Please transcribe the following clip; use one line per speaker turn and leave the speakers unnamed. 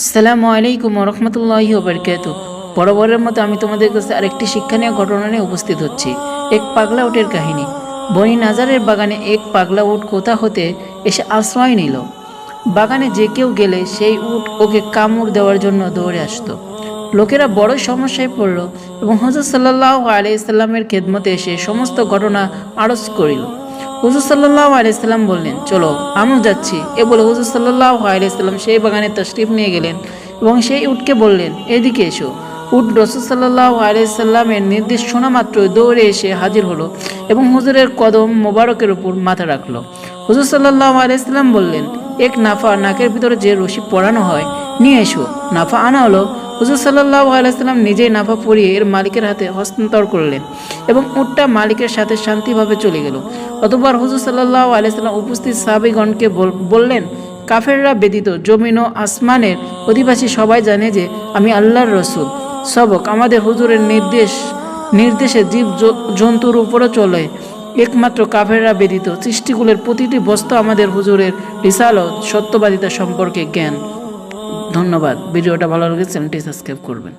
আসসালামু আলাইকুম রহমতুল্লাহি ওবরকাত বরাবরের মতো আমি তোমাদের কাছে আরেকটি শিক্ষণীয় ঘটনা নিয়ে উপস্থিত হচ্ছি। এক পাগলা উটের কাহিনী। বনি নাজারের বাগানে এক পাগলা উট কোথা হতে এসে আশ্রয় নিল। বাগানে যে কেউ গেলে সেই উট ওকে কামড় দেওয়ার জন্য দৌড়ে আসতো। লোকেরা বড় সমস্যায় পড়ল এবং হজরত সাল্লাহ আলাইসাল্লামের খেদমতে এসে সমস্ত ঘটনা আড়স করিল। হুজুর সাল্লাহ আলাইসাল্লাম বললেন, চলো, আমিও যাচ্ছি। এ বলে হুজুর সাল্লাহ আলাইসাল্লাম সেই বাগানে তশরিফ নিয়ে গেলেন এবং সেই উটকে বললেন, এদিকে এসো। উট রসুল সাল্লাহ আলাইসাল্লামের নির্দেশ শোনা মাত্র দৌড়ে এসে হাজির হলো এবং হুজুরের কদম মোবারকের উপর মাথা রাখল। হুজুর সাল্লাহ আলাইসাল্লাম বললেন, এক নাফা নাকের ভিতরে যে রশি পরানো হয়, নিয়ে এসো। নাফা আনা হলো হুজুর সাল্লাহ আলাইসাল্লাম নিজেই নাফা পরিয়ে এর মালিকের হাতে হস্তান্তর করলেন এবং উটটা মালিকের সাথে শান্তিভাবে চলে গেল। অতবার হুজুর সাল্লাহ আলাইসাল্লাম উপস্থিত সাহাবিগণকে বল- বললেন, কাফেররা ব্যতীত জমিন ও আসমানের অধিবাসী সবাই জানে যে আমি আল্লাহর রসুল। সবক আমাদের হুজুরের নির্দেশ, নির্দেশে জীব জন্তুর উপরে চলে। একমাত্র কাফেররা ব্যতীত সৃষ্টিকুলের প্রতিটি বস্তু আমাদের হুজুরের রিসালত, সত্যবাদিতা সম্পর্কে জ্ঞান। ধন্যবাদ। ভিডিওটা ভালো লাগে চ্যানেলটি সাবস্ক্রাইব করবেন।